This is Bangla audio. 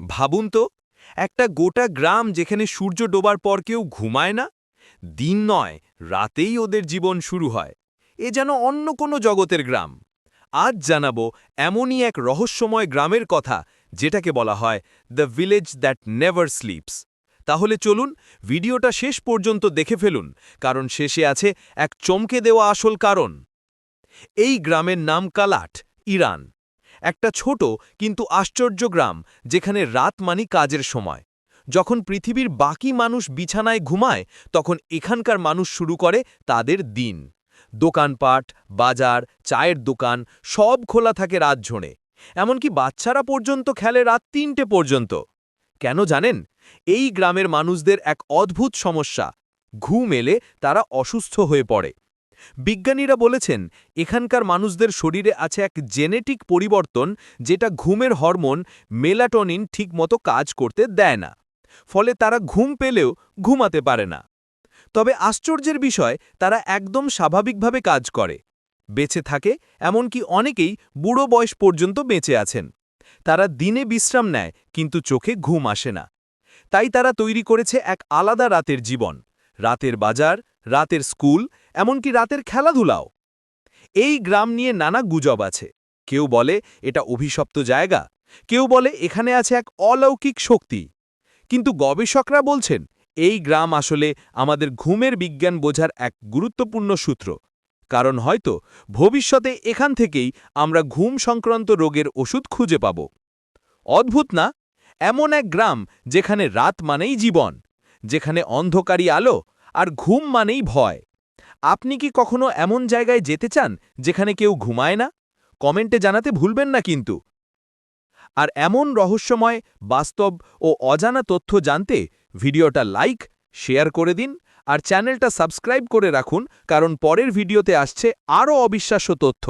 ভাবুন তো, একটা গোটা গ্রাম যেখানে সূর্য ডোবার পর কেউ ঘুমায় না? দিন নয়, রাতেই ওদের জীবন শুরু হয়। এ যেন অন্য কোনো জগতের গ্রাম। আজ জানাব এমনই এক রহস্যময় গ্রামের কথা, যেটাকে বলা হয় the village that never sleeps তাহলে চলুন, ভিডিওটা শেষ পর্যন্ত দেখে ফেলুন, কারণ শেষে আছে এক চমকে দেওয়া আসল কারণ। এই গ্রামের নাম কালাট, ইরান। একটা ছোট কিন্তু আশ্চর্য গ্রাম, যেখানে রাত মানি কাজের সময়। যখন পৃথিবীর বাকি মানুষ বিছানায় ঘুমায়, তখন এখানকার মানুষ শুরু করে তাদের দিন। দোকানপাট, বাজার, চায়ের দোকান, সব খোলা থাকে রাত ঝোড়ে। এমনকি বাচ্চারা পর্যন্ত খেলে রাত তিনটে পর্যন্ত। কেন জানেন? এই গ্রামের মানুষদের এক অদ্ভুত সমস্যা। ঘুম এলে তারা অসুস্থ হয়ে পড়ে। বিজ্ঞানীরা বলেছেন, এখানকার মানুষদের শরীরে আছে এক জেনেটিক পরিবর্তন যেটা ঘুমের হরমোন মেলাটোনিন ঠিকমতো কাজ করতে দেয় না। ফলে তারা ঘুম পেলেও ঘুমাতে পারে না। তবে আশ্চর্যের বিষয়, তারা একদম স্বাভাবিকভাবে কাজ করে। বেঁচে থাকে, এমনকি অনেকেই বুড়ো বয়স পর্যন্ত বেঁচে আছেন। তারা দিনে বিশ্রাম নেয়, কিন্তু চোখে ঘুম আসে না। তাই তারা তৈরি করেছে এক আলাদা রাতের জীবন। রাতের বাজার, রাতের স্কুল এমনকি রাতের খেলাধুলাও। এই গ্রাম নিয়ে নানা গুজব আছে। কেউ বলে এটা অভিশপ্ত জায়গা, কেউ বলে এখানে আছে এক অলৌকিক শক্তি। কিন্তু গবেষকরা বলছেন, এই গ্রাম আসলে আমাদের ঘুমের বিজ্ঞান বোঝার এক গুরুত্বপূর্ণ সূত্র। কারণ হয়তো ভবিষ্যতে এখান থেকেই আমরা ঘুম সংক্রান্ত রোগের ওষুধ খুঁজে পাব। অদ্ভুত না? এমন এক গ্রাম যেখানে রাত মানেই জীবন, যেখানে অন্ধকারী আলো আর ঘুম মানেই ভয়। আপনি কি কখনো এমন জায়গায় যেতে চান যেখানে কেউ ঘুমায় না? কমেন্টে জানাতে ভুলবেন না কিন্তু। আর এমন রহস্যময়, বাস্তব ও অজানা তথ্য জানতে ভিডিওটা লাইক, শেয়ার করে দিন আর চ্যানেলটা সাবস্ক্রাইব করে রাখুন কারণ পরের ভিডিওতে আসছে আরও অবিশ্বাস্য তথ্য।